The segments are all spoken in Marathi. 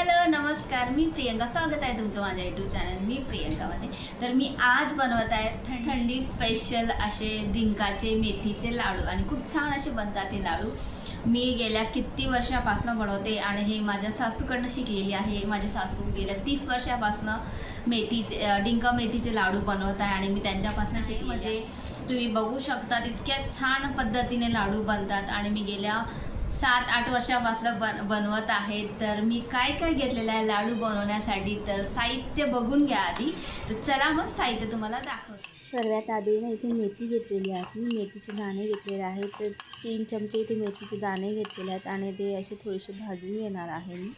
हॅलो नमस्कार. मी प्रियंका. स्वागत आहे तुमचं माझ्या यूट्यूब चॅनल मी प्रियंकामध्ये तर मी आज बनवत आहे थं- थंडी स्पेशल असे डिंकाचे मेथीचे लाडू. आणि खूप छान असे बनतात हे लाडू. मी गेल्या किती वर्षापासून बनवते आणि हे माझ्या सासूकडनं शिकलेली आहे. माझ्या सासू गेल्या तीस वर्षापासून मेथीचे डिंका मेथीचे लाडू बनवत आहे आणि मी त्यांच्यापासून शिकले म्हणजे तुम्ही बघू शकता इतक्या छान पद्धतीने लाडू बनतात. आणि मी गेल्या सात आठ वर्षापासून बन बनवत आहे तर मी काय काय घेतलेलं आहे लाडू बनवण्यासाठी तर साहित्य बघून घ्या आधी. तर चला मग साहित्य तुम्हाला दाखवते. सर्वात आधी ना इथे मेथी घेतलेली आहे. मी मेथीचे दाणे घेतलेले आहेत. तर तीन चमचे इथे मेथीचे दाणे घेतलेले आहेत आणि ते असे थोडेसे भाजून घेणार आहे मी.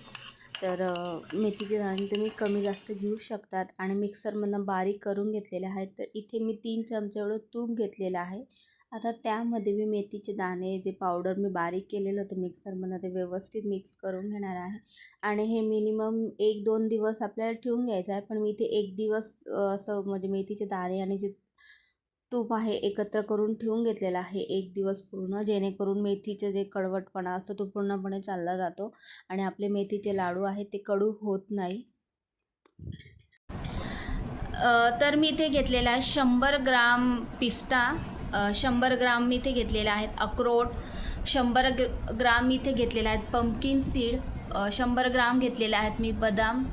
तर मेथीचे दाणे तुम्ही कमी जास्त घेऊ शकतात आणि मिक्सरमधनं बारीक करून घेतलेले आहेत. तर इथे मी तीन चमचे एवढं तूप घेतलेलं आहे. आता त्यामध्ये मी मेथीचे दाणे जे पावडर मी बारीक केलेलं होतं मिक्सरमधनं ते व्यवस्थित मिक्स करून घेणार आहे. आणि हे मिनिमम एक दोन दिवस आपल्याला ठेवून घ्यायचं आहे. पण मी इथे एक दिवस असं म्हणजे मेथीचे दाणे आणि जे तूप आहे एकत्र करून ठेवून घेतलेलं आहे. एक दिवस पूर्ण जेणेकरून मेथीचे जे कडवटपणा असतो तो पूर्णपणे चालला जातो. आणि आपले मेथीचे लाडू आहेत ते कडू होत नाही. तर मी इथे घेतलेला आहे शंभर ग्राम पिस्ता. शंभर ग्राम मी इथे घेतलेले आहेत अक्रोड शंभर ग ग्राम मी इथे घेतलेले आहेत पंपकिन सीड शंभर ग्राम घेतलेले आहेत मी बदाम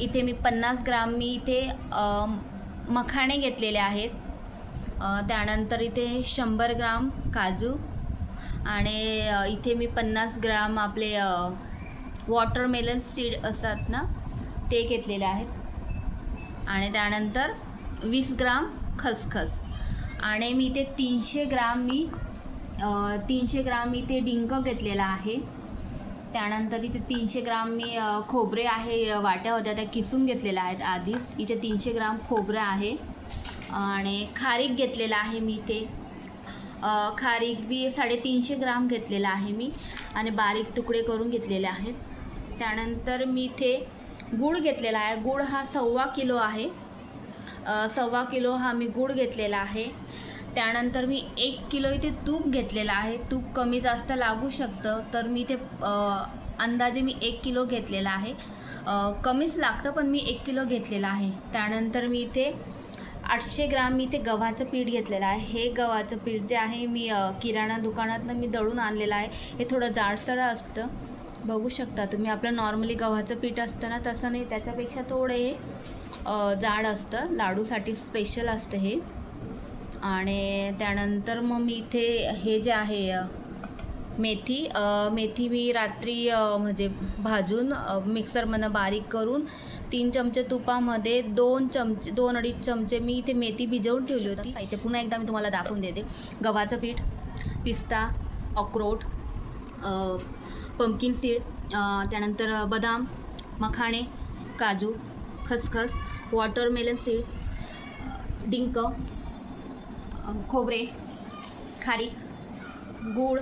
इथे मी पन्नास ग्राम मी इथे मखाणे घेतलेले आहेत त्यानंतर इथे शंभर ग्राम काजू आणि इथे मी पन्नास ग्राम आपले वॉटरमेलन सीड असतात ना ते घेतलेले आहेत आणि त्यानंतर वीस ग्राम खसखस. आणि मी इथे तीनशे ग्राम मी तीनशे ग्राम मी इथे डिंक घेतलेला आहे. त्यानंतर इथे तीनशे ग्राम मी खोबरे आहे वाट्या होत्या त्या किसून घेतलेल्या आहेत आधीच. इथे तीनशे ग्राम खोबरं आहे. आणि खारीक घेतलेला आहे मी इथे. खारीक बी साडेतीनशे ग्राम घेतलेला आहे मी. आणि बारीक तुकडे करून घेतलेले आहेत. त्यानंतर मी इथे गूळ घेतलेला आहे. गूळ हा सव्वा किलो आहे. सव्वा किलो हा मी गूळ घेतलेला आहे. त्यानंतर मी एक किलो इथे तूप घेतलेलं आहे. तूप कमी जास्त लागू शकतं तर मी इथे अंदाजे मी एक किलो घेतलेला आहे. कमीच लागतं पण मी एक किलो घेतलेलं आहे. त्यानंतर मी इथे आठशे ग्राम मी इथे गव्हाचं पीठ घेतलेलं आहे. हे गव्हाचं पीठ जे आहे मी किराणा दुकानातनं मी दळून आणलेलं आहे. हे थोडं जाडसर असतं. बघू शकता तुम्ही आपलं नॉर्मली गव्हाचं पीठ असतं ना तसं नाही. त्याच्यापेक्षा थोडं हे जाड असतं. लाडूसाठी स्पेशल असतं हे. आणि त्यानंतर मग मी इथे हे जे आहे मेथी मेथी मी रात्री म्हणजे भाजून मिक्सरमधनं बारीक करून तीन चमचे तुपामध्ये दोन चमचे दोन अडीच चमचे मी इथे मेथी भिजवून ठेवली होती. साहित्य पुन्हा एकदा मी तुम्हाला दाखवून देते. गव्हाचं पीठ पिस्ता अक्रोड पंपकिन सीड त्यानंतर बदाम मखाणे काजू खसखस वॉटरमेलन सीड डिंक खोबरे खारीक गूळ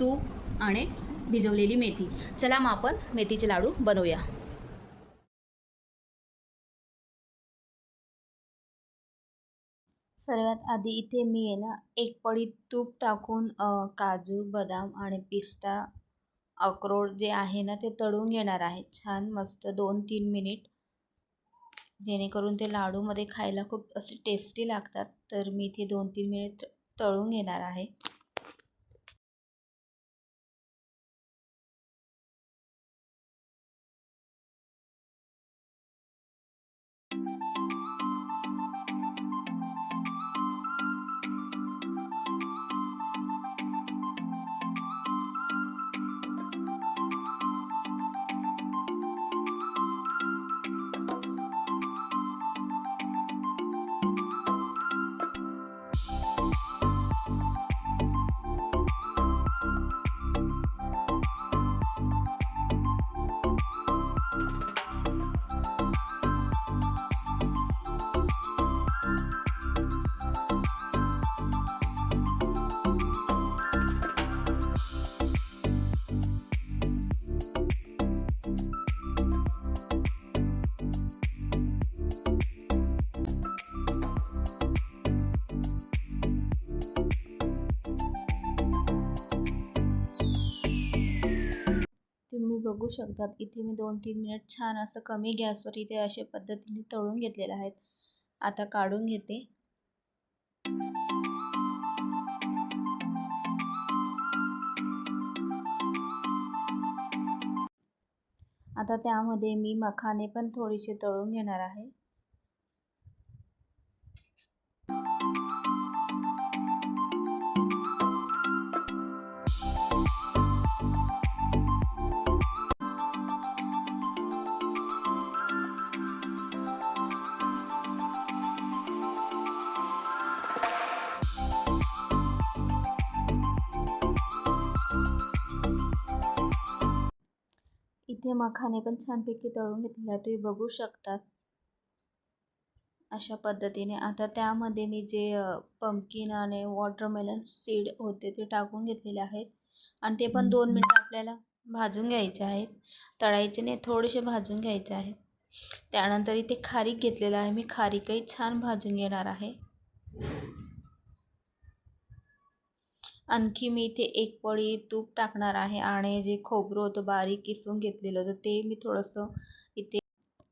तूप आणि भिजवलेली मेथी. चला मग आपण मेथीचे लाडू बनवूया. सर्वात आधी इथे मी आहे ना एक पडी तूप टाकून काजू बदाम आणि पिस्ता अक्रोड जे आहे ना ते तळून घेणार आहे. छान मस्त दोन तीन मिनिट. जेणेकरून ते लाडूमध्ये खायला खूप असे टेस्टी लागतात. तर मी इथे दोन तीन मिनिट तळून घेणार आहे. बघू शकतात. इथे मी दोन तीन मिनिट छान असं कमी गॅसवर इथे अशा पद्धतीने तळून घेतलेले आहेत. आता काढून घेते. आता त्यामध्ये मी मखाने पण थोडीसे तळून घेणार आहे. इथे मखाने पण छानपैकी तळून घेतलेले तुम्ही बघू शकतात अशा पद्धतीने. आता त्यामध्ये मी जे पंपकिन आणि वॉटरमेलन सीड होते ते टाकून घेतलेले आहेत. आणि ते पण दोन मिनटं आपल्याला भाजून घ्यायचे आहेत. तळायचे नाही थोडेसे भाजून घ्यायचे आहेत. त्यानंतर इथे खारीक घेतलेलं आहे. मी खारीकही छान भाजून घेणार आहे. आणखी मी इथे एक पळी तूप टाकणार आहे आणि जे खोबरं होतं बारीक किसून घेतलेलं होतं ते मी थोडंसं इथे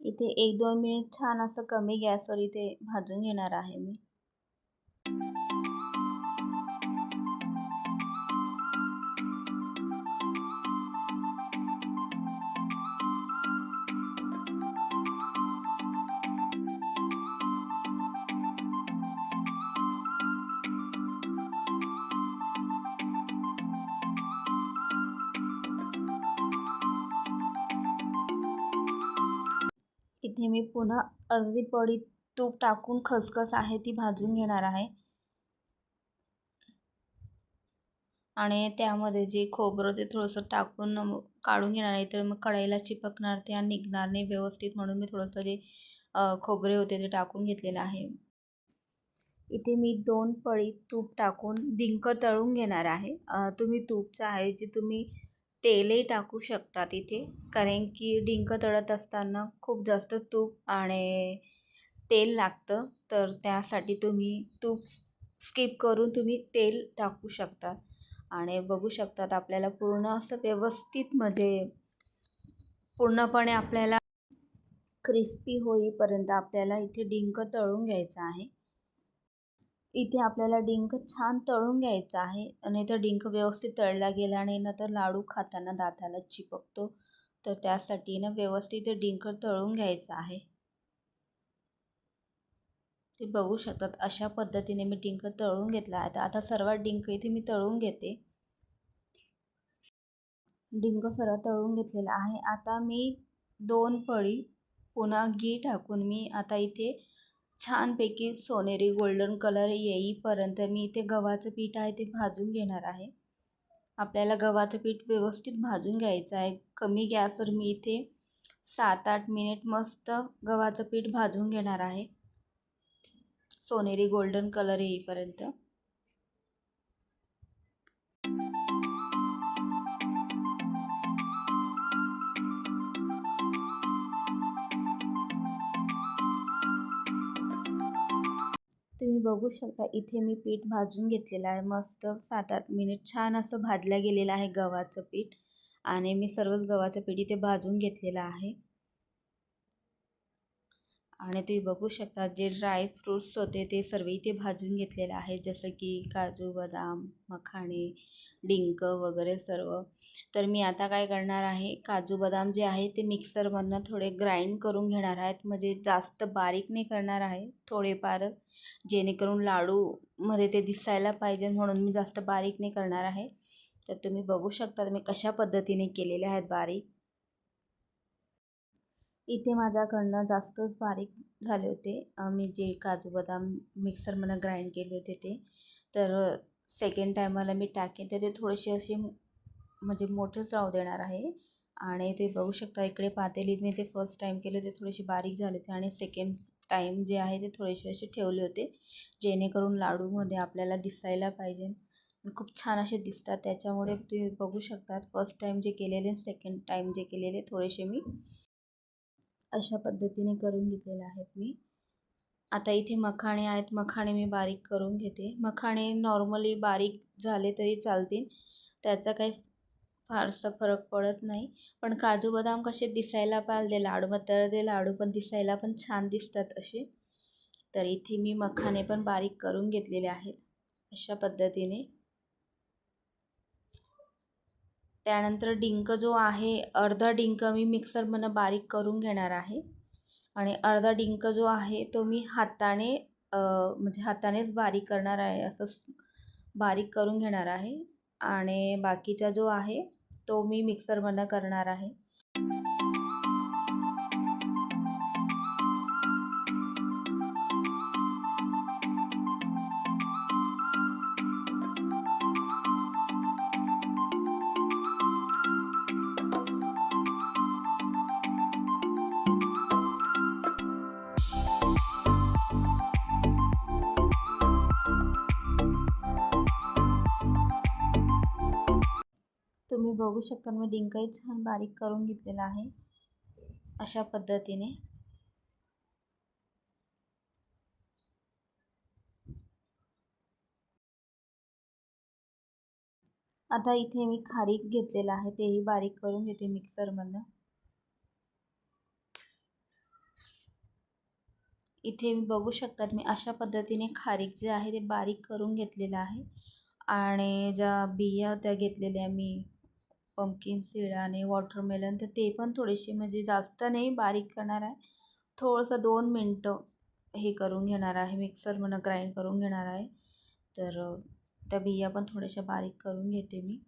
इथे एक दोन मिनिट छान असं कमी गॅसवर इथे भाजून घेणार आहे मी. इथे मी पुन्हा अर्धी पडी तूप टाकून खसखस आहे ती भाजून घेणार आहे. आणि त्यामध्ये जे खोबरं ते थोडंसं टाकून काढून घेणार आहे तर मग कढईला चिपकणार ते आणि निघणार नाही व्यवस्थित म्हणून मी थोडंसं जे खोबरे होते ते टाकून घेतलेलं आहे. इथे मी दोन पळी तूप टाकून डिंक तळून घेणार आहे. तुम्ही तूपच्या ऐवजी तुम्ही तेलही टाकू शकतात इथे कारण की डिंक तळत असताना खूप जास्त तूप आणि तेल लागतं. तर त्यासाठी तुम्ही तूप स्किप करून तुम्ही तेल टाकू शकता. आणि बघू शकतात आपल्याला पूर्ण असं व्यवस्थित म्हणजे पूर्णपणे आपल्याला क्रिस्पी होईपर्यंत आपल्याला इथे डिंक तळून घ्यायचं आहे. इथे आपल्याला डिंक छान तळून घ्यायचा आहे. आणि तर डिंक व्यवस्थित तळला गेला आणि तर लाडू खाताना दाताला चिपकतो. तर त्यासाठी ना व्यवस्थित डिंक तळून घ्यायचं आहे. ते बघू शकतात अशा पद्धतीने मी डिंक तळून घेतला आहे. आता सर्वात डिंक इथे मी तळून घेते. डिंक सर्व तळून घेतलेला आहे. आता मी दोन पळी पुन्हा घी टाकून मी आता इथे छानपैकी सोनेरी गोल्डन कलर येईपर्यंत मी इथे गव्हाचं पीठ आहे ते भाजून घेणार आहे. आपल्याला गव्हाचं पीठ व्यवस्थित भाजून घ्यायचं आहे. कमी गॅसवर मी इथे सात आठ मिनिट मस्त गव्हाचं पीठ भाजून घेणार आहे. सोनेरी गोल्डन कलर येईपर्यंत. तुम्ही बघू शकता इथे मी पीठ भाजून घेतलेलं आहे. मस्त सात आठ मिनिट छान असं भाजलं गेलेलं आहे गव्हाचं पीठ. आणि मी सर्वच गव्हाचं पीठ इथे भाजून घेतलेलं आहे. आणि तुम्ही बघू शकता जे ड्राय फ्रूट्स होते ते सर्व इथे भाजून घेतलेलं आहे. जसं की काजू बदाम मखाणे डिंक वगैरे सर्व. तर मी आता काय करणार आहे काजू बदाम जे आहे ते मिक्सरमधनं थोडे ग्राइंड करून घेणार आहेत. म्हणजे जास्त बारीक नाही करणार आहे थोडेफार जेणेकरून लाडूमध्ये ते दिसायला पाहिजे म्हणून मी जास्त बारीक नाही करणार आहे. तर तुम्ही बघू शकता मी कशा पद्धतीने केलेले आहेत बारीक. इथे माझ्याकडनं जास्तच बारीक झाले होते. मी जे काजू बदाम मिक्सरमधनं ग्राइंड केले होते ते. तर सेकंड टायमाला मी टाकेन तर ते थोडेसे असे म्हणजे मोठेच राहू देणार आहे. आणि ते बघू शकता इकडे पातेलीत मी ते फर्स्ट टाईम केले. ते थोडेसे बारीक झाले होते आणि सेकंड टाईम जे आहे ते थोडेसे असे ठेवले होते. जेणेकरून लाडूमध्ये आपल्याला दिसायला पाहिजे. खूप छान असे दिसतात. त्याच्यामुळे तुम्ही बघू शकतात फर्स्ट टाईम जे केलेले सेकंड टाईम जे केलेले थोडेसे मी अशा पद्धतीने करून घेतलेले आहेत मी. आता इथे मखाणे आहेत. मखाणे मी बारीक करून घेते. मखाणे नॉर्मली बारीक झाले तरी चालतील. त्याचा काही फारसा फरक पडत नाही. पण काजू बदाम कसे दिसायला पाहिजे लाडू तर लाडू पण दिसायला पण छान दिसतात असे. तर इथे मी मखाने पण बारीक करून घेतलेले आहेत अशा पद्धतीने. त्यानंतर डिंक जो आहे अर्धा डिंक मी मिक्सरमधनं बारीक करून घेणार आहे. आणि अर्धा डिंक जो आहे तो मी हाताने म्हणजे हातानेच बारीक करणार आहे असं बारीक करून घेणार आहे. आणि बाकीचा जो आहे तो मी मिक्सरमधनं करणार आहे. बघू शकता. मी डिंकही छान बारीक करून घेतलेला आहे. अशा पद्धतीने. आता इथे मी खारीक घेतलेला आहे. तेही बारीक करून घेते मिक्सरमधनं. इथे मी बघू शकतात मी अशा पद्धतीने खारीक जे आहे ते बारीक करून घेतलेलं आहे. आणि ज्या बिया त्या घेतलेल्या मी पंपकिन सीड आणि वॉटरमेलन तर ते पण थोडेसे म्हणजे जास्त नाही बारीक करणार आहे. थोडंसं दोन मिनटं हे करून घेणार आहे मिक्सरमधनं ग्राइंड करून घेणार आहे. तर त्या बिया पण थोड्याशा बारीक करून घेते मी.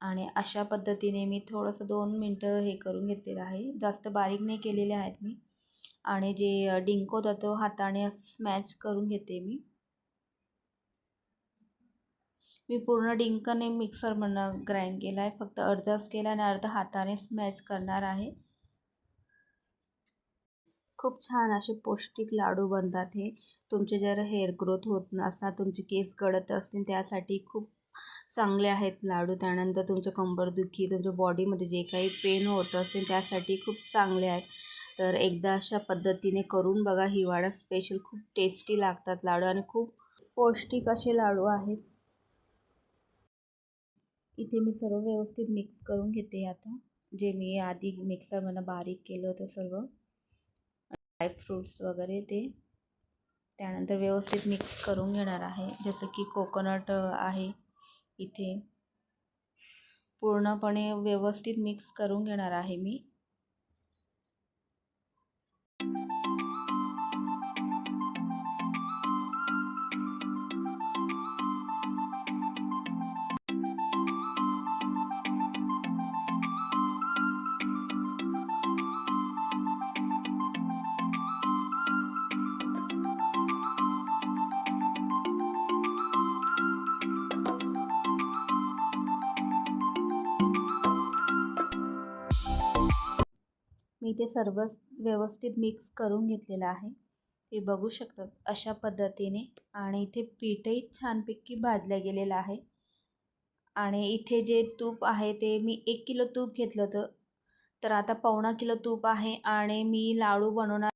आणि अशा पद्धतीने मी थोडंसं दोन मिनटं हे करून घेतलेलं आहे. जास्त बारीक नाही केलेले आहेत मी. आणि जे डिंक होता तो हाताने असं स्मॅच करून घेते मी. मी पूर्ण डिंकने मिक्सरमधनं ग्राइंड केला आहे. फक्त अर्धाच केला आणि अर्धा हाताने स्मॅच करणार आहे. खूप छान असे पौष्टिक लाडू बनतात हे. तुमचे जर हेअर ग्रोथ होत नसा तुमचे केस गळत असतील त्यासाठी खूप चांगले आहेत लाडू. त्यानंतर तुमचं कंबरदुखी तुमच्या बॉडीमध्ये जे काही पेन होत असेल त्यासाठी खूप चांगले आहेत. तर एकदा अशा पद्धतीने करून बघा. हिवाळा स्पेशल खूप टेस्टी लागतात लाडू आणि खूप पौष्टिक असे लाडू आहेत. इथे मी सर्व व्यवस्थित मिक्स करून घेते आता. जे मी आधी मिक्सरमधनं बारीक केलं होतं सर्व. ड्रायफ्रूट्स वगैरे ते. त्यानंतर व्यवस्थित मिक्स करून घेणार आहे. जसं की कोकोनट आहे इथे. पूर्णपणे व्यवस्थित मिक्स करून घेणार आहे मी. इथे ते सर्व व्यवस्थित मिक्स करून घेतलेलं आहे. ते बघू शकतात अशा पद्धतीने आणि इथे पीठही छानपैकी भाजलं गेलेलं आहे. आणि इथे जे तूप आहे ते मी एक किलो तूप घेतलं होतं. तर आता पावणा किलो तूप आहे आणि मी लाडू बनवणार.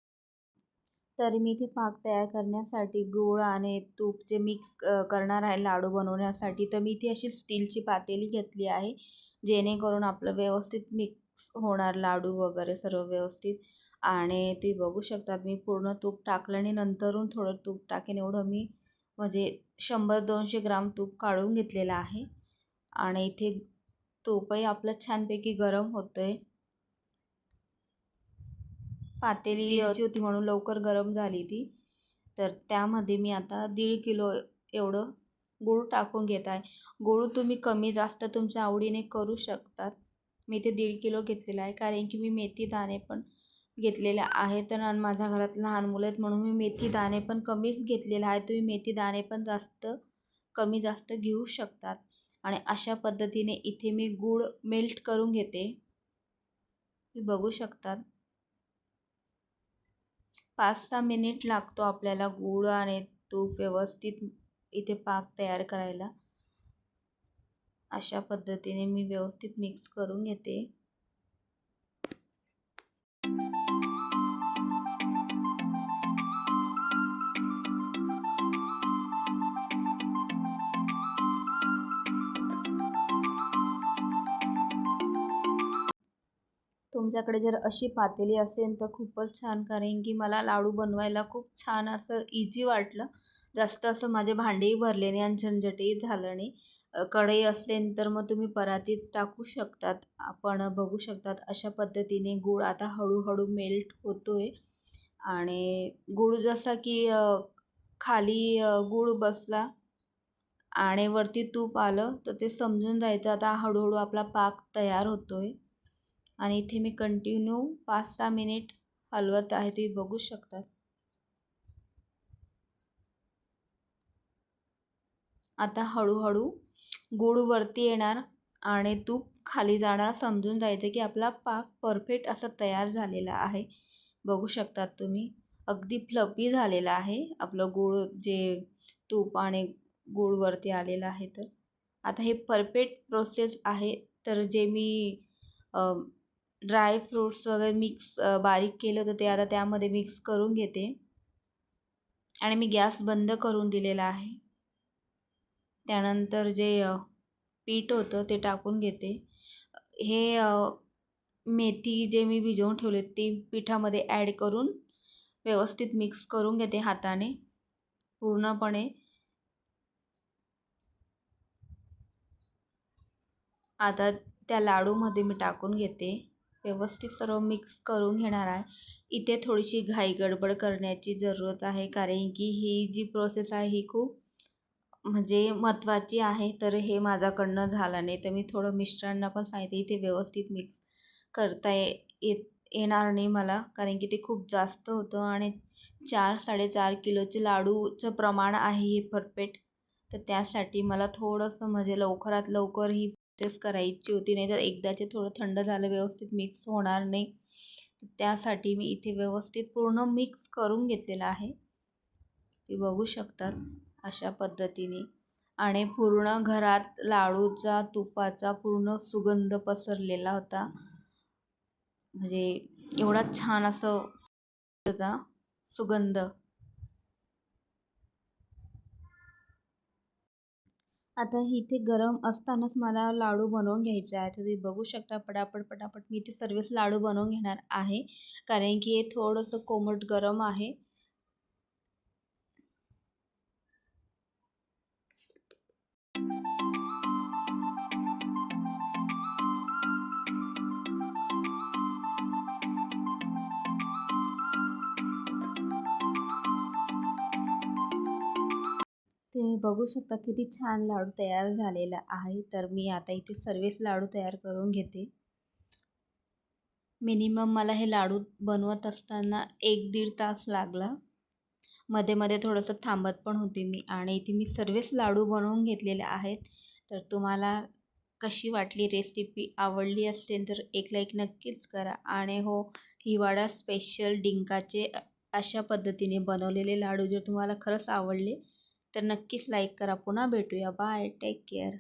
तर मी इथे पाक तयार करण्यासाठी गूळ आणि तूप जे मिक्स करणार आहे लाडू बनवण्यासाठी तर मी इथे अशी स्टीलची पातेली घेतली आहे. जेणेकरून आपलं व्यवस्थित मिक्स होणार लाडू वगैरे सर्व व्यवस्थित. आणि ते बघू शकतात मी पूर्ण तूप टाकलं आणि नंतरून थोडं तूप टाकेन एवढं मी. म्हणजे शंभर दोनशे ग्राम तूप काढून घेतलेलं आहे. आणि इथे तूपही आपलं छानपैकी गरम होतं आहे पातेली होती म्हणून लवकर गरम झाली ती. तर त्यामध्ये मी आता दीड किलो एवढं गूळ टाकून घेत आहे. गूळ तुम्ही कमी जास्त तुमच्या आवडीने करू शकतात. मी ते दीड किलो घेतलेलं आहे कारण की मी मेथी दाणे पण घेतलेले आहे आणि माझ्या घरात लहान मुलं आहेत म्हणून मी मेथी दाणे पण कमीच घेतलेले आहे तुम्ही मेथी दाणे पण जास्त कमी जास्त घेऊ शकतात. आणि अशा पद्धतीने इथे मी गूळ मेल्ट करून घेते. बघू शकतात. पाच सहा मिनिट लागतो आपल्याला गूळ आणि तूप व्यवस्थित इथे पाक तयार करायला. अशा पद्धतीने मी व्यवस्थित मिक्स करून घेते. तुमच्याकडे जर अशी पातेली असेल तर खूपच छान कारण की मला लाडू बनवायला खूप छान असं इझी वाटलं. जास्त असं माझे भांडेही भरले नाही आणि झंझटही झालं नाही. कढई असेल तर मग तुम्ही परातीत टाकू शकतात. आपण बघू शकतात अशा पद्धतीने गूळ आता हळूहळू मेल्ट होतो आहे आणि गूळ जसा की खाली गूळ बसला आणि वरती तूप आलं तर ते समजून जायचं. आता हळूहळू आपला पाक तयार होतो आहे आणि इथे मी कंटिन्यू पाच सहा मिनिट हलवत आहे तुम्ही बघू शकतात. आता हळूहळू गूळ वरती येणार आणि तूप खाली जाणार. समजून जायचं की आपला पाक परफेक्ट असा तयार झालेला आहे. बघू शकतात तुम्ही अगदी फ्लपी झालेला आहे आपलं गूळ जे तूप आणि गूळ वरती आलेलं आहे तर. आता हे परफेक्ट प्रोसेस आहे तर जे मी ड्राय फ्रूट्स वगैरे मिक्स बारीक केलं होतं ते आता त्यामध्ये मिक्स करून घेते. आणि मी गॅस बंद करून दिलेला आहे. त्यानंतर जे पीठ होतं ते टाकून घेते. हे मेथी जे मी भिजवून ठेवले ती पिठामध्ये ॲड करून व्यवस्थित मिक्स करून घेते हाताने पूर्णपणे. आता त्या लाडूमध्ये मी टाकून घेते. व्यवस्थित सर्व मिक्स करून घेणार आहे. इथे थोडीशी घाई गडबड करण्याची जरूरत आहे कारण की ही जी प्रोसेस आहे ही खूप म्हणजे महत्त्वाची आहे तर हे माझ्याकडनं झालं नाही. तर मी थोडं मिस्टरांना पण सांगते इथे व्यवस्थित मिक्स करता ये येत येणार नाही मला. कारण की ते खूप जास्त होतं आणि चार साडेचार किलोचे लाडूचं प्रमाण आहे हे परफेक्ट तर त्यासाठी मला थोडंसं म्हणजे लवकरात लवकर ही प्रोसेस करायची होती. नाही तर एकदाचे थोडं थंड झालं व्यवस्थित मिक्स होणार नाही. त्यासाठी मी इथे व्यवस्थित पूर्ण मिक्स करून घेतलेलं आहे. ते बघू शकतात. अशा पद्धतीने. आणि पूर्ण घरात लाडूचा तुपाचा पूर्ण सुगंध पसरलेला होता. म्हणजे एवढा छान असं होता सुगंध. आता इथे गरम असतानाच मला लाडू बनवून घ्यायचे आहे तर तुम्ही बघू शकता पटापट पटापट मी इथे सर्वच लाडू बनवून घेणार आहे. कारण की हे थोडंसं कोमट गरम आहे. तुम्ही बघू शकता किती छान लाडू तयार झालेला आहे. तर मी आता इथे सर्वच लाडू तयार करून घेते. मिनिमम मला हे लाडू बनवत असताना एक दीड तास लागला. मध्ये मध्ये थोडंसं थांबत पण होते मी आणि इथे मी सर्वच लाडू बनवून घेतलेले आहेत. तर तुम्हाला कशी वाटली रेसिपी आवडली असेल तर एक लाईक नक्कीच करा. आणि हो हिवाळा स्पेशल डिंकाचे अशा पद्धतीने बनवलेले लाडू जर तुम्हाला खरंच आवडले तर नक्कीच लाईक करा. पुन्हा भेटूया. Bye take care